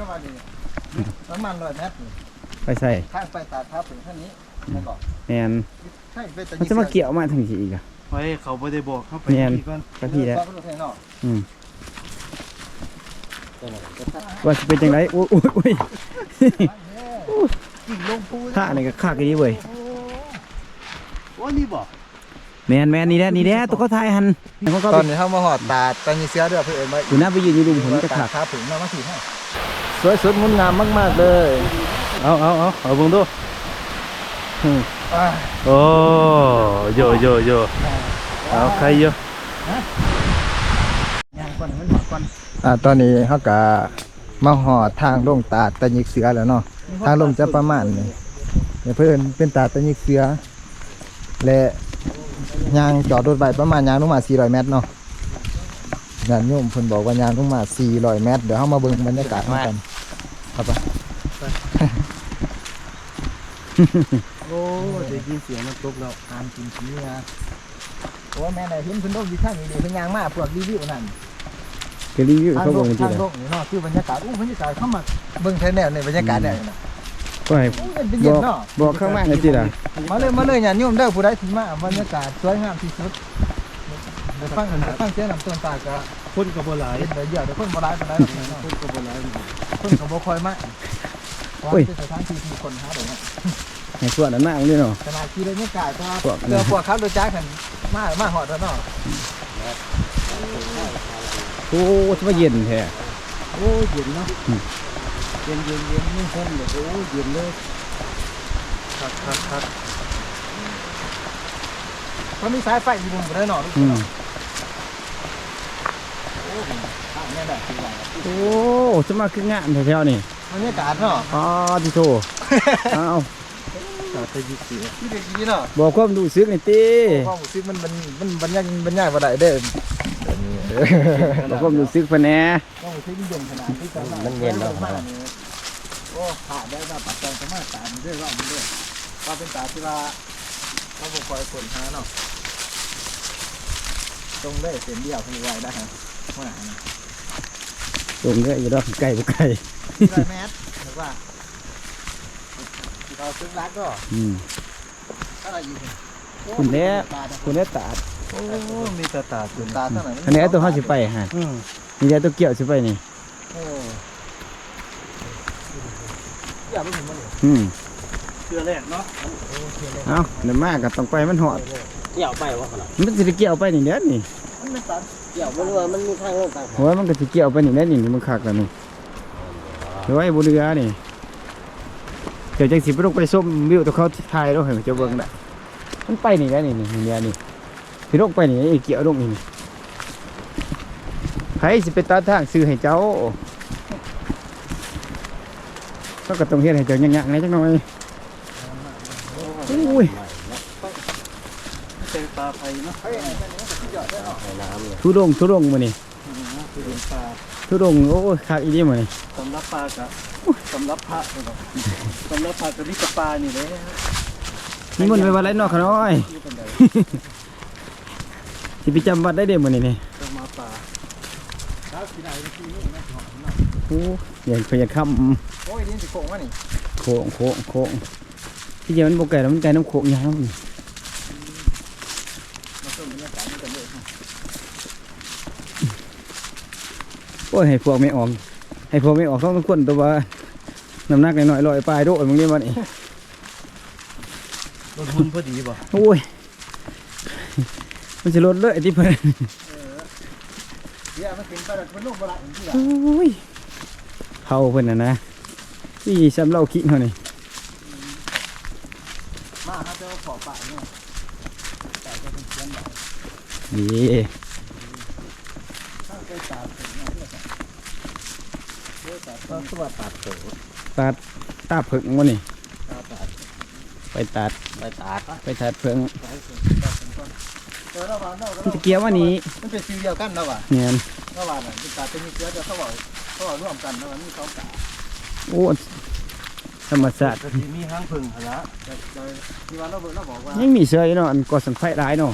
เข้ามาดีประมาณร้อยเมตรนี่ไปใส่ข้างไปตาดทับถึงท่านี้แล้วก็แมนใช่ไปแต่มันจะมาเกี่ยวมาถึงสิอีกอะเฮ้ยเขาบ่ได้บอกเข้าไปแม่นที่ก่อนไปพี่แล้วก็รู้แค่นอกอืมว่าจะเป็นจังไรโอ้ยโอ้ยโอ้ยกิ่งลงพูท่านี่ก็คักอีนี่เว้ยโอ้นี่บอกแมนแมนนี่แหละนี่แหละตัวเขาทายหันเขาก็ตอนนี้เขามาหอดตาดตอนนี้เสือเดือดเพื่อนมาอยู่หน้าไปยืนอยู่ลุมผมจะตาขัดกทับถึงมามาถือให้ สวยสดงดงามมาก ๆ เลย เอาเอาเอาเอาเบิ่งดูอ่าโอ้โยโยโยเอาใครโยย่างก่อนมันหอดก่อนอ่าตอนนี้เขากะมาหอดทางลงตาดตะยิกเสือแล้วเนาะทางลงจะประมาณนี้เดี๋ยวเพื่อนเป็นตาดตะยิกเสือ และยางจอดรถไปประมาณยางลงมา400เมตรเนาะญาติโยมเพิ่นบอกว่ายางลงมา400เมตรเดี๋ยวเฮามาเบิ่งบรรยากาศกัน ครับปะโอ้ได้ยินเสียงมันตกแล้วตามจริงๆเนี่ยโอ้แม่ไหนเห็นเพิ่นลงอยู่ข้างนี้เพิ่นยางมาพวกรีวิวนั่นก็รีวิวทางเขาลบอกงจริทางงๆลงนี่เนาะคือบรรยากาศอู้บรรยากาศเข้ามาเบิ่งแท้แนวในบรรยากาศเนี่ยนะก็ให้อู้เป็นบเย็นอกเนาะบอกข้างล่างเลยจีล่ะมาเลยมาเลยญาติโยมเด้อผู้ใดที่มาบรรยากาศสวยงามที่สุด เดี๋ยวฟังกันเดี๋ยวฟังเสียงน้ำต้นตาก็คนกับบ่หลายเห็นเดี๋ยวเดี๋ยวเดี๋ยวคนบ่ร้ายบ่ร้ายเนาะคนกับบ่หลายคนก็บ่ค่อยมาเพราะว่าเป็นสถานที่ที่คนหาได้เนาะในส่วนนั้นมากเลยเนาะขนาดที่บรรยากาศก็พวกเรือพวกขับรถจักรกันมากมาฮอดแล้วเนาะโอ้จะมาเย็นแท้โอ้เย็นเนาะเย็นเย็นเย็นนี่ห้องเลยโอ้เย็นเลยคักคักคัก เขามีสายไฟอยู่บนบ่ได้เนาะอืมโอ้ทางแม่แบบคือว่าโอ้จะมาคืองานแถวๆนี่บรรยากาศเนาะอ๋อที่โตอ้าวตาตะยิกเสียที่เด็กดีเนาะบอกความรู้สึกหน่อยติความรู้สึกมันมันมันบรรยายบรรยายบ่ได้เด้ออันนี้เด้อบอกความรู้สึกเพิ่นแหน่ความรู้สึกมันเย็นขนาดที่จะมันเย็นแล้วมากนี่โอ้ขาดได้ว่าปัจจัยสามารถตามด้วยว่ามันด้วยว่าเป็นตาที่ว่าเราบ่คอยคนหาเนาะ ตรงได้เส้นเดียวคุณไว้ได้ฮะว่าหาตรงนี้อยู่ดอกไก่บ่ไก่ที่ไรแมสหรือว่าที่เราซื้อรักก็อืมเท่าไหร่อยู่คุณแน่คุณได้ตาดโอ้มีตาตาขึ้นตาเท่าไหร่อันนี้ตัวเฮาสิไปฮะอืมนี่แหละตัวเกี่ยวสิไปนี่โอ้อยากไปเห็นมันเลยอืมเชื่อแรกเนาะเอ้าเดี๋ยวมาก็ต้องไปมันฮอด เกี่ยวไปวะขนาดมันสิได้เกี่ยวไปนี่เด้อนี่มันไม่ตันเกี่ยวไม่รู้ว่ามันมีทางลงต่างโอ้ยมันก็สิเกี่ยวไปนี่แน่นี่มันคักแล้วนี่เดี๋ยวไอ้บ่เรือนี่เดี๋ยวจังสิไปลงไปส้มวิวตัวเขาถ่ายแล้วให้เจ้าเบิ่งได้มันไปนี่แหล้วนี่นี่นี่นี่สิลงไปนี่ไอ้เกี่ยวลงนี่นี่ไผสิไปตัดทางซื้อให้เจ้าก็ก็ต้องเฮ็ดให้เจ้ายักๆหน่อยจักหน่อยอุ้ย เจอปลาไผ่เนาะเฮ้ยอันนี้มันหยอดได้หรอในน้ำเนี่ยทุดงทุดงมื้อนี้คือเป็นปลาทุดงโอ้ยคักอีนี่มื้อนี้สำรับปลากะสำรับพระเนาะสำรับพระกับนี่กับปลานี่แหละนี่มันต์ไปวัดไรเนอกขน้อยอยู่กันใดสิไปจำวัดได้เด้มื้อนี้นี่จะมาปลาแล้วที่ไหนที่นี่นะโอ้ยางพยาค่ำโอ้ยดินสิโค้งวะนี่โค้งโค้งโค้งที่จริงมันบ่ไก่แล้วมันไก่น้ำโค้งยาวนี่ มาต้นบรรยากาศมันกันเลย โอ้ ยให้พวกไม่ออก ให้พวกไม่ออกต้องทุกคนตัวว่าน้ำหนักน้อยๆลอยปลายโดดมึงนี่มันนี่รถหุ่นพอดีบ่โอ้ย มันจะลดเลยที่เพิ่นเดี๋ยวมันกินไปแล้วมันลงบ่ละอีกทีละโอ้ยเผาเพิ่นน่ะนะที่ซำเล่าขี้เฮานี่มาครับเจ้าขอปะเนี่ยแต่จะเป็นเสียงแบบนี่ข้างใกล้ตาถึงเนี่ยเพื่อจะเพื่อจะ ก็สวัสดิ์ตัดโถตัดตาเพิ่งมื้อนี่ตาตัดไปตัดไปตาดไปตัดเพิ่งไปถึงตัดถึงก่อนเจอระหว่างเรามันจะเกี่ยวว่านี้มันเป็นฟิวเดียวกันแล้วว่ะแม่นระหว่างน่ะเป็นตาเป็นเชื้อเดี๋ยวเขาบอกเขาบอกร่วมกันแล้วมันมีสองตาโอ้ธรรมศาสตร์กะทิมีหางพึ่งหั่นละแต่โดยที่ว่าเราบอกเราบอกว่ายังมีเสืออยู่เนาะอันก่อสังไฟร้ายเนาะ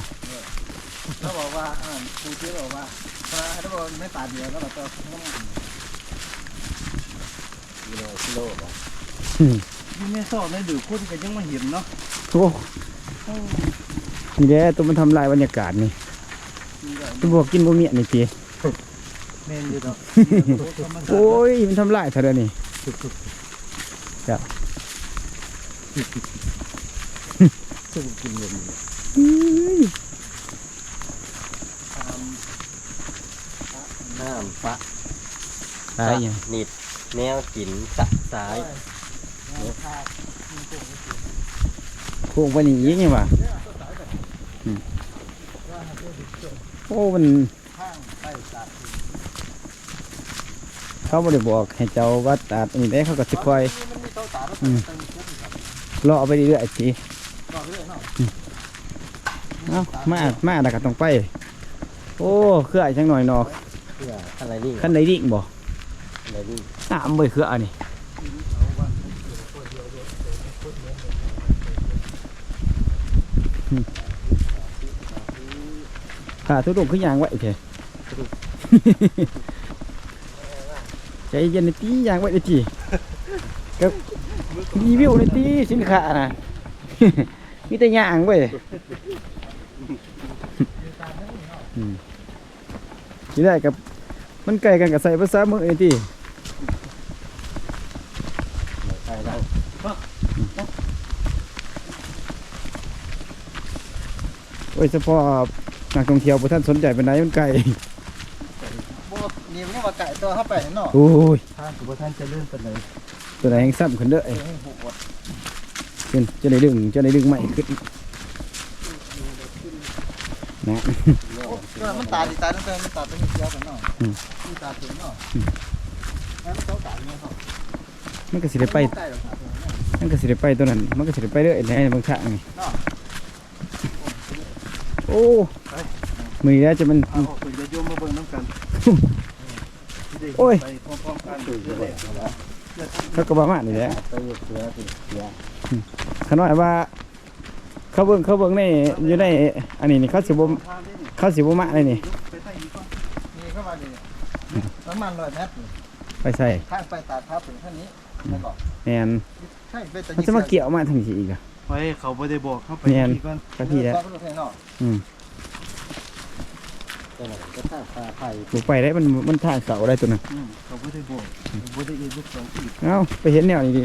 เราบอกว่าอ่าครูที่บอกว่าถ้าถ้าบอกไม่ตาเดียวแล้วเราจะ ต้องอยู่ในซอกในดื้อคนก็ยังมาเห็นเนาะโอ้นี่แหละตัวมันทำลายบรรยากาศนี่ตัวบอกกินบ่เมียนี่ตีแม่นอยู่ดอกโอ้ยมันทำลายเท่าเดี๋ยวนี้สู้กินเลยน้ำปะตายยังนิด แนวกินสะสายโค้งไปนี่ยิงยังวะอืมโอ้มันเขาบ่ได้บอกให้เจ้าวัดตัดอันนี้ได้เขาก็สิคอยอืมรอไปเรื่อยๆสิอืมเอามามาแล้วก็ต้องไป โอ้เครือจังหน่อยเนอเพื่ออะไรนี่ขั้นใดดิ่งบ่อะไร น้ำเบ่เครืออันนี้ขาทุดงขึ้นยางไว้เถอะใจเย็นในตียางไว้ในตีกับรีวิวในตีสินค้านะมีแต่ยางเว้ทีแรกกับมันไก่กันกับใส่ภาษามือในตีใช่แล้ว โอ้ยเฉพาะนักท่องเที่ยวบ่ท่านสนใจเป็นไหนมันไก่บ่นี่มันว่าไก่ตัวเข้าไปเนาะโอ้ยทางสุท่านจะเลื่อนไปเลยตัวไหนแห้งซ้ำขึ้นเด้อไอ้ให้หูอดขึ้นจะได้ดึงจะได้ดึงใหม่ขึ้นนะก็มันตาดีตาตั้งแต่มันตาตัวนี้เสียกันเนาะอืมมันตาถึงเนาะแล้วมันต้องตาเนี่ยเขามันก็สิได้ไปใกล้หรอกครับมันก็สิได้ไปตัวนั้น มันก็สิได้ไปเรื่อยในบางทางนี่เนาะโอ้มือแล้วจะมันเอาคุณจะโยมมาเบิ่งน้ำกันโอ้ยไปพร้อมๆกันเลยเขาก็ประมาณนี้แหละขน้อยว่า เขาเบิ่งเขาเบิ่งในอยู่ในอันนี้นี่เขาสิบ่เขาสิบมาเลยนี่ไปใต้อีกก่อนนี่เข้ามาดิประมาณร้อยเมตรนี่ไปใส่ทางไปตาดทับถึงขั้นนี้แล้วก็แมนใช่ไปแต่จะมาเกี่ยวมาทางนี้อีกอะ ไว้เขาไม่ได้บอกเข้าไปแม่นอีกก่อนไปพี่แล้วก็รู้แค่เนาะอืมก็นั่นก็ท่าคาไผ่บ่ไปได้มันมันทางเสาได้ตัวนั้นอืมเขาไม่ได้บอกเขาไม่ได้เอ็นลูกสองอีกเอ้าไปเห็นแนวนี้ดิ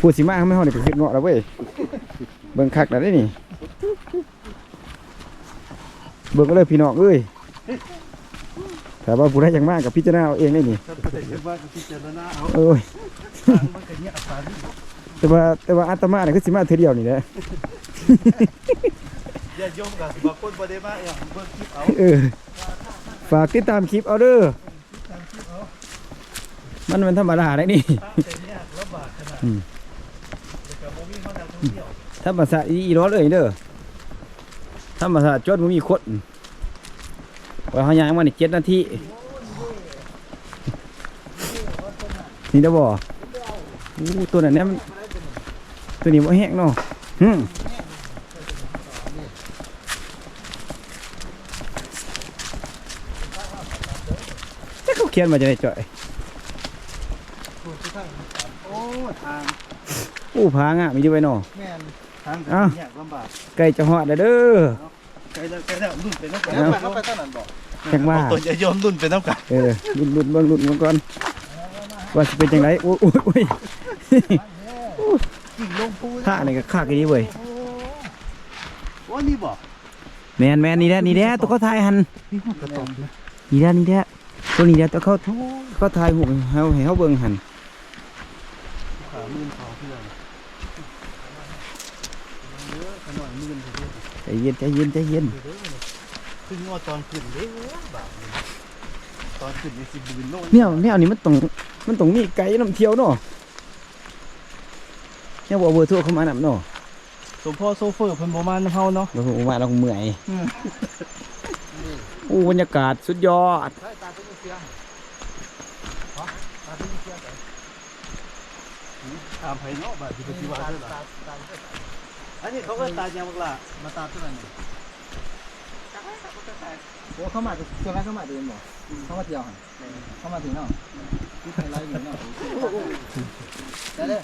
พูดสิมาเขาไม่ฮอดนี่ก็คิดเงาะแล้วเว้ยเบิ่งคักแล้วได้นี่เบิ่งก็เลยพี่น้องเอ้ยแต่ว่าผู้ใดอยากมากกับพิจารณาเอาเองได้นี่ถ้าประเด็นว่าก็พิจารณาเอาเอ้ย ทางมันก็เนี่ยอัตราที่ แต่ว่าแต่ว่าอาตมาเนี่ยคือสิมาเทื่อเดียวนี่แหละญาติโยมกับบางคนบ่ได้มาอย่างเบิ่งคลิปเอาเออฝากติดตามคลิปเอาเด้อมันมันธรรมดาได้นี่ทางแต่เนี่ยลำบากขนาดอืมแล้วก็บ่มีคนนักท่องเที่ยวธรรมศาสตร์อีร้อนเลยเด้อธรรมศาสตร์จดบ่มีคนว่าเฮายางมานี่7นาทีนี่ได้บ่อู้ตัวนั้นเนี่ยมัน ตัวนี้บ่แห้งเนาะหึแต่เขาเขียนมาจะได้จ่อยโอ้ทางอู้ผางามมีอยู่ไว้เนาะแม่นทางแต่อ้าวเนี่ยลำบากใกล้จะฮอดแล้วเด้อไกลแล้วไกลแล้วรุ่นไปน้ำกันแล้วไปเข้าไปเท่านั้นบอกจังว่าตัวญาติโยมรุ่นไปน้ำกันเออลุ้นลุ้นเบิ่งลุ้นมันก่อนว่าสิเป็นจังไดโอ้ยโอ้ยโอ้ย กิ่งลงพูท่านี่ก็คักอีเว้ยโอ้นี่บอกแมนแมนนี่แหละนี่แหละตัวเขาถ่ายหันนี่มันกระตกนะนี่แหละนี่แหละตัวนี้แหละตัวเขาเขาถ่ายหูให้เฮาให้เฮาเบิ่งหันขามื่นเขาเพื่อนเยอะขนาดมื่นเพื่อนใจเย็นใจเย็นใจเย็นขึ้นงอตอนขึ้นเด้บาทตอนขึ้นในสิบบินโลแนวแนวนี้มันต้องมันต้องมีไกด์นำเที่ยวเนาะ แนวบ่เบอร์โทรเข้ามานำเนาะสมพ่อโซเฟอร์เพิ่นบ่มาน้ำเฮาเนาะบ่ผมว่าเราคงเมื่อยอู้บรรยากาศสุดยอดใช่ตาตัวนี้เสียตามไผเนาะบาดที่ปฏิวัติตาเด้อล่ะตาตาอันนี้เขาก็ตายังบักล่ะมาตาตัวนั้นนี่โอ้เข้ามาส่วนแรกเข้ามาเดินบ่เข้ามาเที่ยวหั่นเข้ามาถึงเนาะที่ไทยไลน์นี่เนาะได้เลย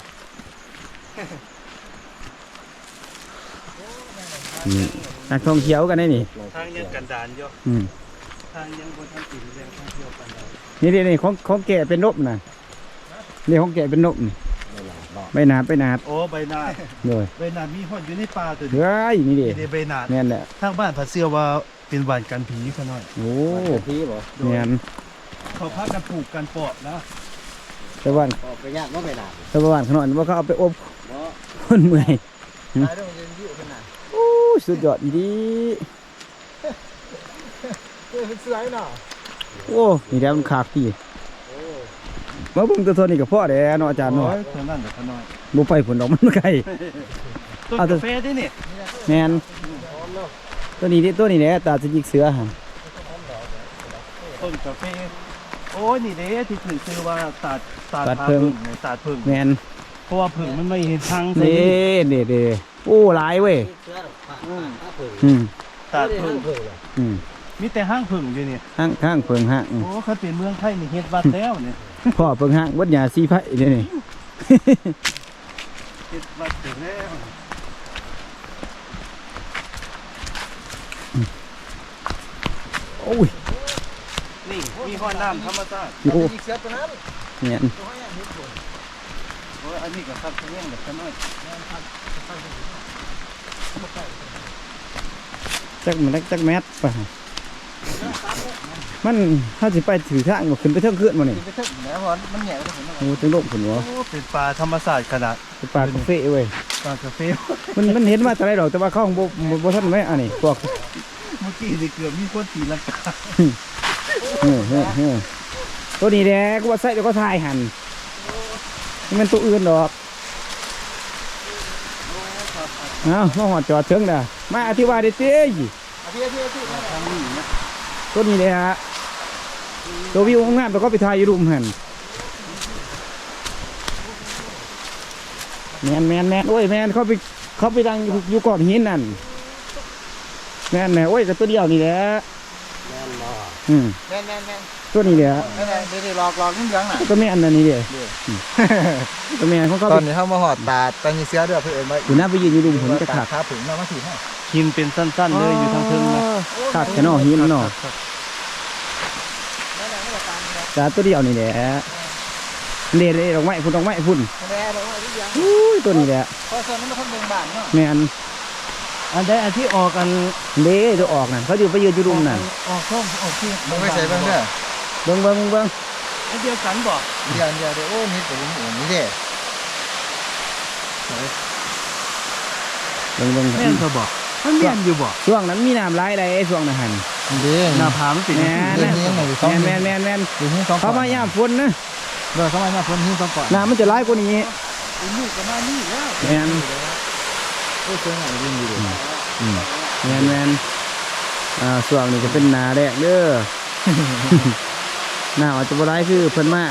นี่นักท่องเที่ยวกันได้นี่ทางยังกันดานอยู่อืมทางยังบนทางติ่นยังท่องเที่ยวกันดานนี่นี่นี่ของของแกะเป็นนบน่ะนี่ของแกะเป็นนบนี่ใบหนาดใบหนาดโอ้ใบหนาดเลยใบหนาดมีฮอดอยู่ในป่าตัวนี้เฮ้ยนี่ดินี่ใบหนาดแม่นแหละทางบ้านผัดเสื้อว่าเป็นบ้านกันผีซะหน่อยโอ้พี่บ่แม่นเขาพากันปลูกกันปอบนะ แต่ว่าออกไปยากบ่ไปนานแต่ว่าขนาดว่าเขาเอาไปอบเนาะคนเมื่อยตายแล้วมันจะอยู่ขนาดโอ้ยสุดยอดอีดีเออเป็นเสื้อเนาะโอ้นี่แหล้วมันขากพี่มาเบิ่งตัวเท่านี้ก็พอแล้วเนาะอาจารย์เนาะโอ้ยเท่านั้นเดี๋ยวเขาน้อยบ่ไปผลดอกมันไกลต้นเอาตัวกาแฟด้วยนี่แม่นตัวนี้ดิตัวนี้แหละตาจะยิกเสือหั่นต้นกาแฟ โอ้ยนี่เด้ที่ถึงชื่อว่าตาดตาดตาดพาเพิ่งไงตาดเพิ่งแม่นเพราะว่าเพิ่งมันไม่เห็นทางใส่นี่นี่เด้โอ้หลายเว้ยเสื้อหรอกผ้าผ้าผืนอืมตาดเพิ่งผืนเลยอืมมีแต่ห้างเพิ่งอยู่นี่ข้างข้างเพิงห้างอืมโอ้เขาเป็นเมืองไทยนี่เฮ็ดวัดแล้วเนี่ยพ่อเพิงห้างวัดยาสีไผ่เดี๋ยวนี้เฮ็ดวัดเสร็จแล้วโอ้ย นี่มีห้องน้ำธรรมชาติโอ้อีกเสียตัวนั้นเนี่ยโอ้ยอันนี้ก็ครับเลี้ยงแบบขน้อยจักมันจักจักแมทป่ะมันถ้าสิไปถือทางก็ขึ้นไปเทิงขึ้นมานี่ไปถึงแล้วมันมันแหย่ไปถึงแล้วโอ้จังโลกผลวะโอ้เป็นปลาธรรมชาติขนาดเป็นปลากาแฟเว้ยปลากาแฟมันมันเห็นมาแต่ไรดอกแต่ว่าเขาของบ่บ่บ่ทันไหมอันนี้พวกเมื่อกี้นี่เกือบมีคนตีลังกา เฮ้อเฮ้เฮ้อตัวนี้แหละกูว่าใส่แล้วก็ทายหันนี่มันตัวอื่นดอกเอ้ามาหอดจอดเชิงเด่ะมาอธิบายได้เต้ยเที่ยวเที่ยวนี้นะตัวนี้เลยฮะตัววิวงามแล้วก็ไปถ่ายอยู่รุมหันแมนแมนแมนโอ้ยแมนเขาไปเขาไปดังอยู่ก่อนหินนั่นแมนแหนโอ้ยกับตัวเดียวนี่แหละ อืมแน่นแน่นแน่นตัวนี้แหละแน่นเดี๋ยวเดี๋ยวหลอกหลอกนิดเดียวน่ะตัวแม่นนั่นนี่เด้อืมตัวแม่นของเขาตไปอนนี้เขามาหอดตาตานีเสือด้วยเพื่อนมาอยู่หน้าไปยืนอยู่รุมผลจะขาดขาผึ่งเรามาถีให้หินเป็นสั้นๆเลยอยู่ทางเทิงนะขาดแค่นอหินเนาะแต่ตัวเดียวนี่แหละเล่เลยดอกไม้พุ่นดอกไม้พุ่นแน่เราไว้นิดเดียวอุ้ยตัวนี้แหละเพราะฉะนั้นมันคนเบ่งบานเนาะแม่น อันใดอันที่ออกกันเล่ตัวออกนั่นเขาอยู่ไปยืนอยู่รุมนั่นออกช่องออกที่มึงไม่ใส่เบิ่งเด้อเบิ่งเบิ่งเบิ่งอันเดียวกันบ่เดี๋ยวเดี๋ยวเดี๋ยวโอ้นี่ตัวนี้โอ้นี่เด้เบิ่งเบิ่งแม่นเขาบอกมันแม่นอยู่บ่ช่วงนั้นมีน้ำไหลไหลช่วงนั้นหันเด้หน้าผามันเป็นแม่นเดี๋ยวนะนี้ยังไงอยู่สองแม่นแม่นแม่นแม่นอยู่ที่สองเขามายามฝนนะเดี๋ยวเขามาเนี่ยพ้นที่สองก่อนน้ำมันจะไหลกว่านี้อุ้ยก็มานี่แล้วแม่น โอ้เชิงอะไรยิงอยู่ดิอืมแม่นแม่นอ่าช่วงนี้จะเป็นหนาแดกเด้อ หน้าอาจจะบ่ไหลคือเพิ่นมา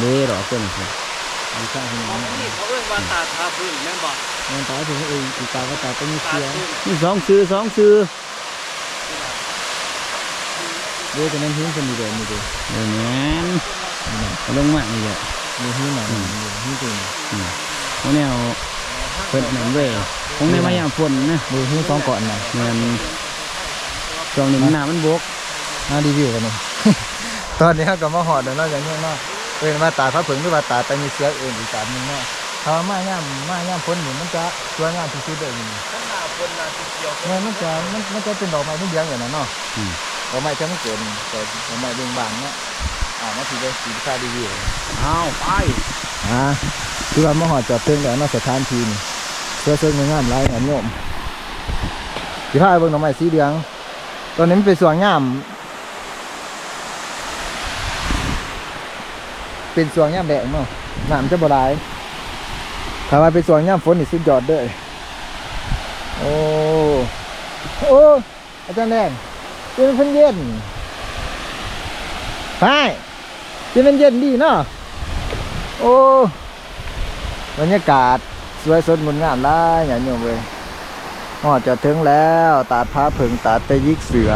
เล่ดอกเพิ่นครับมีข้างที่ของนี่เขาเรียกว่าตาทาพื้นแม่นบ่มันตายถึงเองอีกตาก็ตายตานีตาเสือพื้นมีสองซื้อสองซื้อเดี๋ยวจะนั่งหิ้งคนดีเด่นนี่ดิเดี๋ยวนี้ลงมานี่แหละ มีหิ้งหน่อยหิ้งจริงของแนวเพิ่นนั่นเว้ยของในมายามฝนนะดูหิ้งสองก่อนหน่อยแมันช่วงนี้มันหนามันบกมารีวิวกันหน่อยตอนนี้เขาก็มาหอดแล้วเนาะอย่างนี้เนาะเป็นมาตาพระผึ่งหรือว่าตาตานีเสือเองอีกตาหนึ่งเนาะถ้ามาย่ามมาย่ามพ้นนี่มันจะสวยงามที่สุดเลยนี่ข้างหน้าคนน่ะสีเขียวมันมันจะมันมันจะเป็นดอกไม้ที่เลี้ยงอย่างนั้นเนาะดอกไม้จะไม่เกินแต่ดอกไม้เบ่งบานเนาะ อ่ามาถือเป็นสินค้ารีวิวเอาไปอ่าคือว่ามาหอดจอดเพิ่งแล้วเนาะสถานที่นี่เสื้อเสื้องามหลายงานโยมสิพาไปเบิ่งดอกไม้สีเหลือง ตอนนี้มันเป็นสวนงาม เป็นสวนงามแดงเนาะน้ำจะบ่หลายถ้าว่าเป็นสวนงามฝนนี่สุดยอดเด้อโอ้โอ้อาจารย์แดงเป็นเพิ่นเย็นไป เป็นเย็นดีเนาะโอ้บรรยากาศสวยสดงดงามได้อย่างโยมเลยหอดจะถึงแล้วตาดพาผึ่งตาดตะยิกเสือ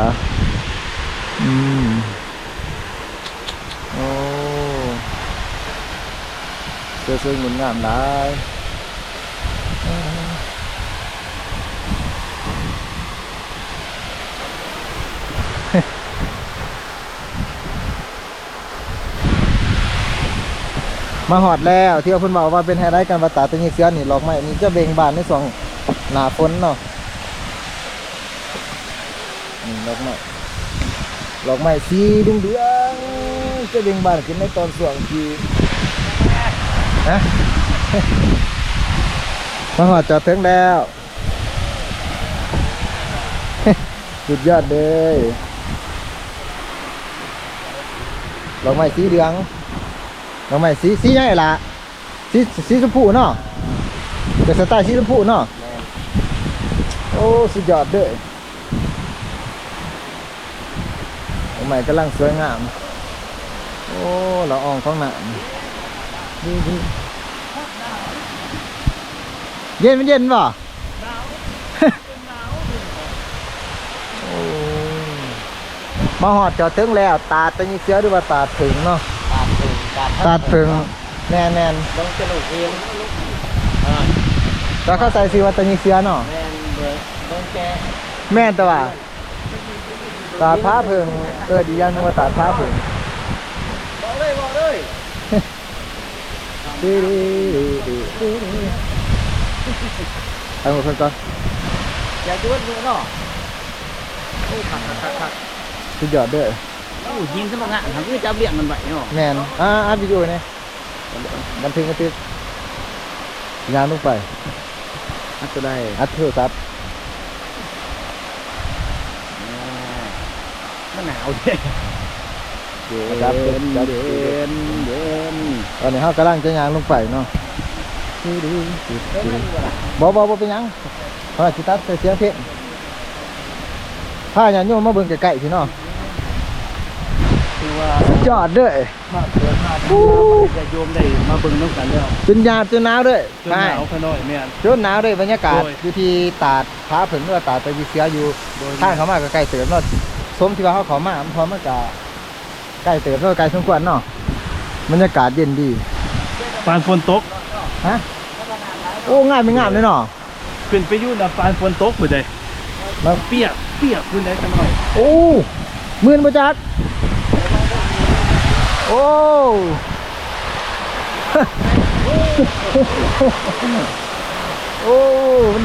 อืมโอ้เสื้อสวยงดงามได้ มาหอดแล้วที่ว่าเพิ่นบอกว่าเป็นไฮไลท์การประตาตัวนี้เสือนี่หลอกไม้นี่จะเบ่งบานในสองหน้าฝนเนาะนี่หลอกไม้ดอกไม้สีเหลืองจะเบ่งบานขึ้นในตอนสว่างทีฮะมาหอดจอดถึงแล้วสุดยอดเลยดอกไม้สีเหลือง ดอกไม้สีสีใหญ่ละสีสีชมพูเนาะเป็นสไตล์สีชมพูเนาะโอ้สุดยอดเลยดอกไม้กำลังสวยงาม โอ้ละอองของหนามดีดีเย็นมันเย็นป่ะโอ้มาหอดจอดถึงแล้ว ตาดตะยีเสือหรือว่าตาดถึงเนาะ ตาดถึงตาดตาดถึงแน่นแน่นลงจะลงเองแล้วเข้าใจสิว่าตะยีเสือเนาะแม่นเบิดลงแกแม่นแต่ว่าตาดผ้าเพิงเออดีอยังนึงว่าตาดผ้าเพิงบอกเลยบอกเลยดีดีดีดีดีดีเอาหมดเพิ่นก่อนอย่าจุดมือเนาะโอ้ขักขักขักขักสุดยอดเด้อโอ้ยิงสมองอะทำให้จับเลี้ยงมันไว้เนาะแมนอ่าอัดวิดีโอเนี่ยบันทึกบันทึกยางลงไปอัดก็ได้อัดโทรศัพท์มันหนาวเด้เย็นเย็นเย็นเย็นตอ นนี้เขากำลังจะยางลงไปเนาะเฮ้ยมันดีกว่าล่ะบอบอบอเป็นหยังเพราะว่าสิตัดใส่เสียงเพลงผ้า ยอดเด้อภาพเกินภาพจะโยมได้มาเบิ่งน้ำกันแล้วจนหยาบจนหนาวเด้อจนหนาวขน้อยแม่นจนหนาวเด้อบรรยากาศโดยอยู่ที่ตาดผาผึ่งหรือว่าตาดตะวีเสียอยู่โดยทางเขามาก็ใกล้เติมเนาะสมที่ว่าเขาเขามาเพอมันก็ใกล้เติมเนาะไกลสมควรเนาะบรรยากาศเย็นดีปานฝนตกฮะโอ้งามไม่งามเลยเนาะขึ้นไปอยู่นะปานฝนตกบ่ได้มาเปียกเปียกขึ้นได้จังหน่อยโอ้หมื่นประจักษ์ โอ้โอ้มัน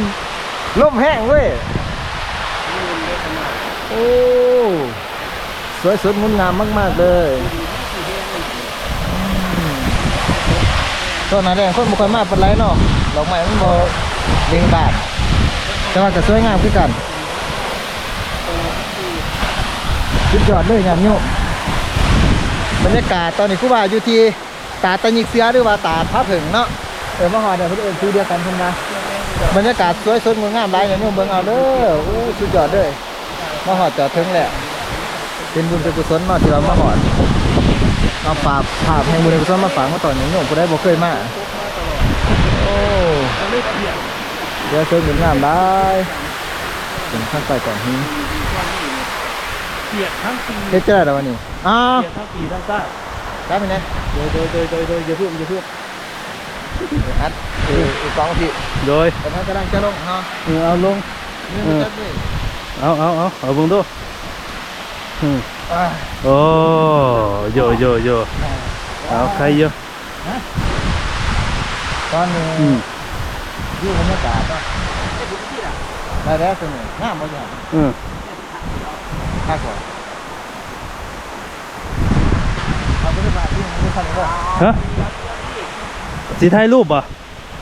ลมแห้งเว้ยโอ้สวยสดงดงามมาก ๆ เลยอืมต้นนาแดงคนบุคคลมากเป็นไรเนาะดอกไม้มันบ่เรียงบาทแต่ว่าก็สวยงามคือกันสุดยอดเลยงานโยม บรรยากาศตอนนี้ครูบาอยู่ที่ตาตะยิกเสือหรือว่าตาพระผึ่งเนาะเออมาหอดเนี่ยเพื่อนเอิ้นชื่อเดียวกันเพิ่นนะบรรยากาศสวยสดงดงามหลายอย่างโยมเบิ่งเอาเด้ออู้สุดยอดเลยมาหอดจอดถึงแล้วเป็นบุญเป็นกุศลเนาที่ว่ามาหอดเอาฝากภาพให้บุญเป็นกุศลมาฝากมาต่อนนี้โยมผู้ใดบ่เคยมาโอ้เดี๋ยวสวยงดงามหลายเป็นข้างใต้ก่อนหิน เปียกทั้งปีเฮ็ดจะได้แล้ววันนี้อ้าวเปียกทั้งปีทั้งชาติครับพี่นะโดยโดยโดยโดยโดยอย่าพูดอย่าพูดอัดคืออีกสองพี่โดยแต่ท่านกำลังจะลงเนาะเออเอาลงนี่เอมันอจะด้วยเอาเอาเอาเอาเบิ่งดูอืมอ่าโอ้โยโยโยเอาใครเยอะตอนนี้อืมอยู่บรรยากาศเนาะได้แล้วตรงนี้งามบ่อย่างอื มข้ากว่าเอาไปได้มาที่นี่คันนี้บ่ฮะสิถ่ายรูปบ่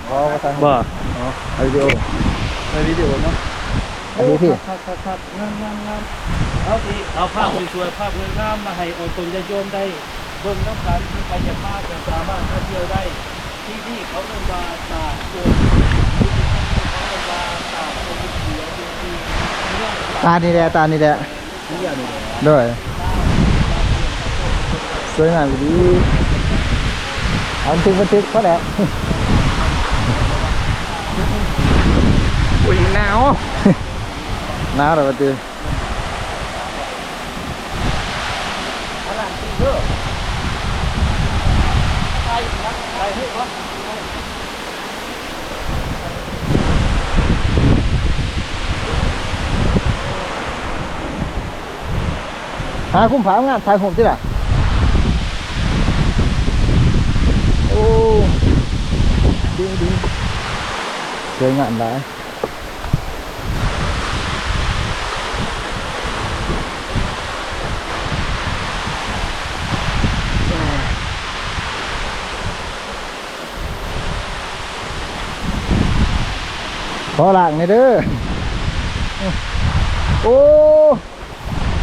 บ่ว่าทางบ่อ๋อเอาวิดีโอในวิดีโอเนาะอันนี้พี่ครับครับครับงามงามงามเอาสิเอาภาพสวยๆภาพงามๆมาให้โอนตนญาติโยมได้เบิ่งน้ำกันที่ใครจะมาจะสามารถมาเที่ยวได้ ที่นี่เขาเรียกว่าตาดโกนเขาเรียกว่าตาดโกนเขียวจริงๆเนี่ยตานี่แหละตานี่แหละเนี่ยนี่แหละ ด้วยสวยงามดีเอาบันทึกบันทึกเพราะแหละอุ้ยหนาวหนาวเหรอปะตีเด้อไปนะไปให้ก่อน หาคุ้มผางานถ่ายผมที่ล่ะโอ้ดีดี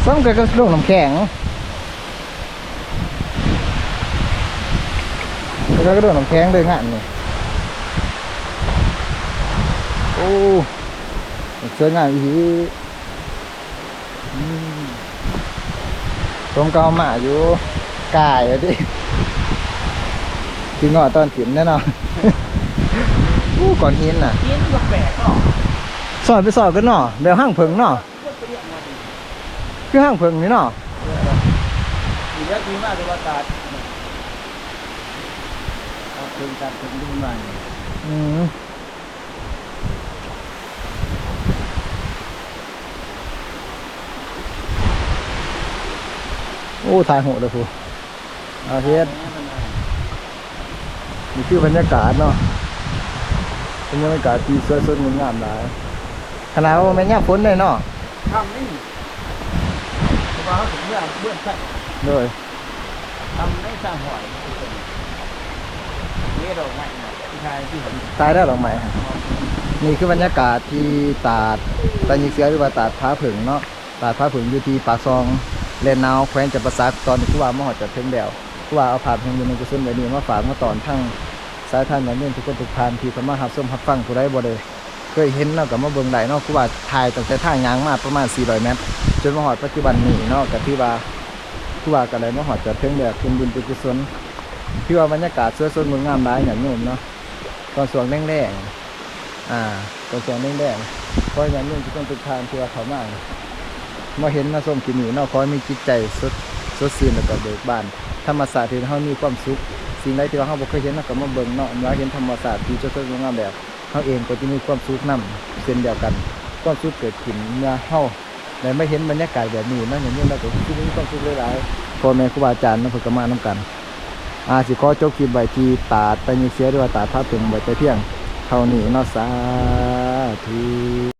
สวยงามหลายขอลากหนี่อยเด้อโอ้ซ้ำกับกระโดดน้ำแข็งแล้วก็กระโดดน้ำแข็งเลยงานนี่โอ้สวยงามอีกตรงเกาหมาอยู่กายอะดิกินงอตอนถิ่มแน่นอนอู้ก่อนหินน่ะกินแปลกๆเนาะสอนไปสอนกันเนาะเดี๋ยวห้างเพิงเนาะ คือห้างเพิงนี่เนาะดีแล้วดีมากเลยว่าตัดตัดถึงตัดถึงดูใหม่อืมโอ้ถ่ายหัวเลยครูอาเฮ็ดนี่คือบรรยากาศเนาะบรรยากาศที่สวยสดงดงามหลายขนาดว่าแม่นยาฝนเลยเนาะทำนี่ เพราะว่าเขาถึงเมื่อเบื้องใต้โดยทำได้สร้างหอยนี่ดอกไม้ที่ชายที่เห็นตายได้หรอไหมนี่คือบรรยากาศที่ตาดตายิงเสือหรือว่าตาดพ้าผึ่งเนาะตาดพ้าผึ่งอยู่ที่ป่าซองเลนนาวแขวงจับประซักตอนนี้ผู้ว่ามหอดจัดเพ่งเดวผู้ว่าเอาภาพเพลงอยู่ในกุศลไว้นี่มาฝากมาตอนทั้งสายท่านเหมือนเนื่องทุกคนทุกทานที่สามารถรับชมรับฟังผู้ใดบ่ได้ เคยเห็นเนาะกับมาเบิ่งได้เนาะผู้ว่าถ่ายตั้งแต่ทางยางมาประมาณ 400 เมตร จนมาหอดปัจจุบันนี้เนาะก็ที่ว่าผู้ว่าก็เลยมาหอดจัดเพิ่งเดวเป็นบุญเป็นกุศลที่ว่าบรรยากาศสวยสดงดงามหลายอย่างโน้มเนาะตอนสวงแดงๆอ่าตอนสวงแดงๆเพราะอย่างนี้ทุกคนทุกทางที่ว่าเขามามาเห็นมาส้มกินหนีเนาะขอให้มีจิตใจสดสดชื่นแล้วก็เบิกบาน ธรรมศาสตร์ที่เขามีความสุขสิ่งใดที่ว่าเขาบ่เคยเห็นเราก็มาเบิ่งเนาะว่าเห็นธรรมศาสตร์ที่สดสดงามแบบ เขาเองก็จะมีความสุขนํเช่นเดียวกันความสุขเกิดขึ้นเมื่อเฮาได้มาเห็นบรรยากาศแบบนี้นะอย่างนี้เราก็คิดว่ามีความสุขหลายๆพ่อแม่ครูบาอาจารย์เนาะเพิ่นก็มานํกันอาสิขอจบคลิปไว้ที่ตาดตะยิเสียด้วยตาดพระเพึงไว้แต่เพียงเท่านี้เนาะสาธุ